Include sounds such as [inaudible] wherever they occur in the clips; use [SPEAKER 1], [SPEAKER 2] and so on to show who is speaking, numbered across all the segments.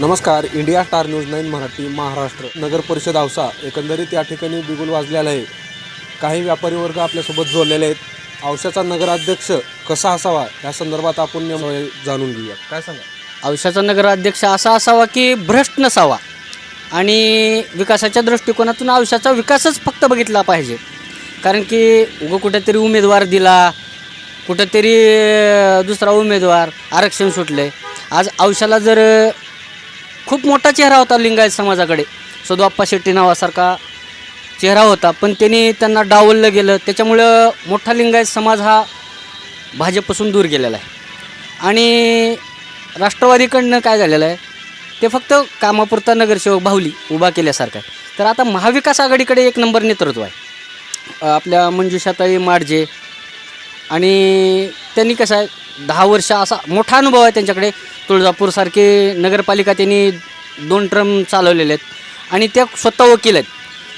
[SPEAKER 1] नमस्कार India star news nine Marathi Maharashtra नगर परिषद औसा एकंदरीत या ठिकाणी बिगुल वाजलेला आहे. काही व्यापारी वर्ग आपल्यासोबत जोडलेले आहेत. औशाचा नगराध्यक्ष कसा असावा या संदर्भात आपण जाणून घेऊया. काय सांगा?
[SPEAKER 2] औषधाचा नगराध्यक्ष असा असावा की भ्रष्ट नसावा. आणि विकासाच्या दृष्टिकोनातून औषधाचा विकासच फक्त बघितला पाहिजे. कारण की उगं कुठेतरी उमेदवार दिला कुठेतरी दुसरा उमेदवार आरक्षण सुटले आज औषाला जर खूप मोठा चेहरा होता लिंगायत समाजाकडे. सदोप्पा शेट्टी नावासारखा चेहरा होता. पण त्यांनी त्यांना डावललं गेलं. त्याच्यामुळं मोठा लिंगायत समाज हा भाजपपासून दूर गेलेला आहे. आणि राष्ट्रवादीकडनं काय झालेलं आहे? ते फक्त कामापुरता नगरसेवक भावली उभा केल्यासारखं आहे. तर आता महाविकास आघाडीकडे एक नंबर नेतृत्व आहे. आपल्या मंजुषाताई माडजे आणि त्यांनी कसं आहे दहा वर्ष असा मोठा अनुभव आहे त्यांच्याकडे. तुळजापूरसारखे नगरपालिका त्यांनी दोन ट्रम चालवलेले आहेत. आणि त्या स्वतः वकील आहेत.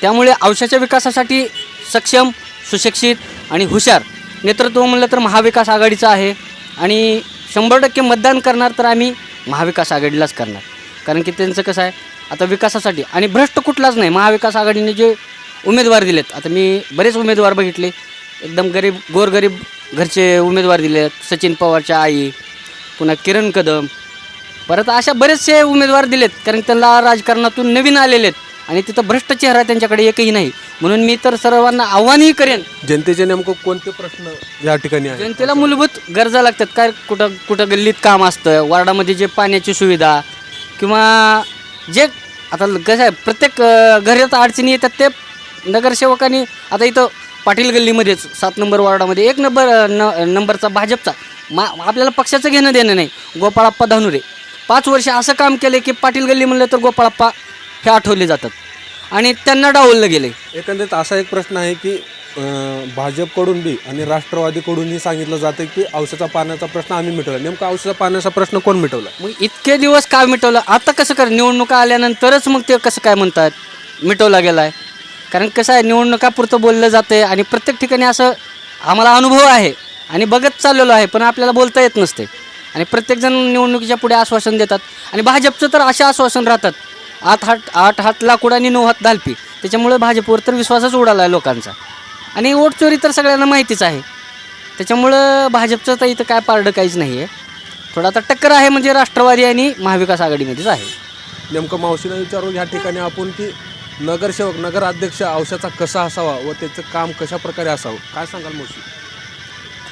[SPEAKER 2] त्यामुळे औषधाच्या विकासासाठी सक्षम सुशिक्षित आणि हुशार नेतृत्व म्हणलं तर महाविकास आघाडीचं आहे. आणि शंभर टक्के मतदान करणार तर आम्ही महाविकास आघाडीलाच करणार. कारण की त्यांचं कसं आहे आता विकासासाठी आणि भ्रष्ट कुठलाच नाही. महाविकास आघाडीने जे उमेदवार दिलेत आता मी बरेच उमेदवार बघितले. एकदम गरीब गोरगरीब घरचे उमेदवार दिले आहेत सचिन पवारच्या आई पुन्हा किरण कदम. परत अशा बरेचसे उमेदवार दिलेत कारण त्यांना राजकारणातून नवीन आलेले आहेत. आणि तिथं भ्रष्ट चेहरा त्यांच्याकडे एकही नाही. म्हणून मी तर सर्वांना आव्हानही करेन.
[SPEAKER 1] जनतेचे नेमकं कोणते प्रश्न या ठिकाणी
[SPEAKER 2] जनतेला मूलभूत गरजा लागतात. काय कुठं कुठं गल्लीत काम असतं वार्डामध्ये जे पाण्याची सुविधा किंवा जे आता कसं आहे प्रत्येक अं, घरात अडचणी येतात ते नगरसेवकांनी आता इथं पाटील गल्लीमध्येच सात नंबर वार्डामध्ये. एक नंबर न नंबरचा भाजपचा. मा आपल्याला पक्षाचं घेणं देणं नाही. गोपाळाप्पा धानुरे. पाच वर्ष असं काम केलं की पाटील गल्ली म्हणलं तर गोपाळाप्पा हे आठवले जातात. आणि त्यांना डावललं गेले
[SPEAKER 1] एकंदरीत असा एक प्रश्न आहे की भाजपकडून बी आणि राष्ट्रवादीकडूनही सांगितलं जातं की औषधाचा पाण्याचा प्रश्न आम्ही मिटवला. नेमका औषधाचा पाण्याचा प्रश्न कोण मिटवला?
[SPEAKER 2] मग इतके दिवस का मिटवलं? आता कसं कर? निवडणुका आल्यानंतरच मग ते कसं काय म्हणतात? मिटवला गेला आहे कारण कसं आहे निवडणुकापुरतं बोललं जातं आहे आणि प्रत्येक ठिकाणी असं आम्हाला अनुभव आहे आणि बघत चाललेलो आहे पण आपल्याला बोलता येत नसते. आणि प्रत्येकजण निवडणुकीच्या पुढे आश्वासन देतात. आणि भाजपचं तर असे आश्वासन राहतात आठ हात आठ हात लाकूड आणि नऊ हात दालपी त्याच्यामुळे भाजपवर तर विश्वासच उडाला आहे लोकांचा. आणि ओटचोरी तर सगळ्यांना माहितीच आहे. त्याच्यामुळं भाजपचं तर इथं काय पारडं काहीच नाही आहे थोडा आता टक्कर आहे म्हणजे राष्ट्रवादी आणि महाविकास आघाडीमध्येच आहे.
[SPEAKER 1] नेमकं मावशीला विचारून ह्या ठिकाणी आपण की नगरसेवक नगराध्यक्ष औषधाचा कसा असावा व त्याचं काम कशा प्रकारे असावं? काय सांगाल मावशी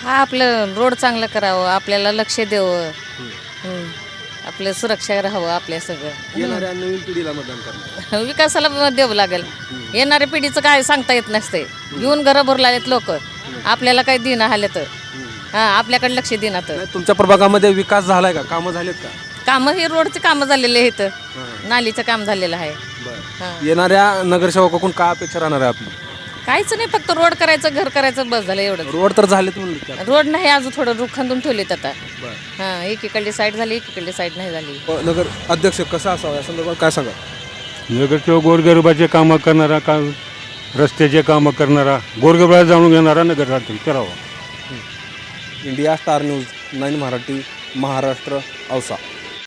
[SPEAKER 3] हा आपलं रोड चांगलं करावं आपल्याला लक्ष द्यावं. हं. आपलं सुरक्षा राहावं आपल्या सगळं.
[SPEAKER 1] येणाऱ्या नवीन पिढीला मतदान करणार. [laughs]
[SPEAKER 3] विकासाला मत द्यावं लागेल. येणाऱ्या पिढीचं काय सांगता येत नसते. येऊन घरं भरला आहेत लोक आपल्याला काही दिना आले तर. हां आपल्याकडे लक्ष देणार तर.
[SPEAKER 1] नाही, तुमच्या प्रभागामध्ये विकास झालाय का? कामं झालेत का?
[SPEAKER 3] कामं ही रोडचे कामं झालेले आहेत. नालीचं काम झालेलं आहे.
[SPEAKER 1] बरं.
[SPEAKER 3] हां.
[SPEAKER 1] येणाऱ्या नगरसेवकाकडून काय अपेक्षा राहणार आहे आपली?
[SPEAKER 3] काहीच नाही फक्त रोड करायचं घर करायचं बस झालं एवढं
[SPEAKER 1] रोड तर की आता.
[SPEAKER 3] रोड नाही अजून थोडं रुख खांदून ठेवलेत आता.
[SPEAKER 1] बरं.
[SPEAKER 3] हां एकीकडली साईड झाली एकीकडली साईड नाही झाली.
[SPEAKER 1] नगर अध्यक्ष कसा असावा? या संदर्भात काय सांगा
[SPEAKER 4] नगरसेवक गोरगरिबाचे कामं करणारा का रस्त्याचे कामं करणारा गोरगरिबाला जाणून घेणारा नगराध्यक्ष करावा
[SPEAKER 1] India star news nine Marathi Maharashtra Ausa.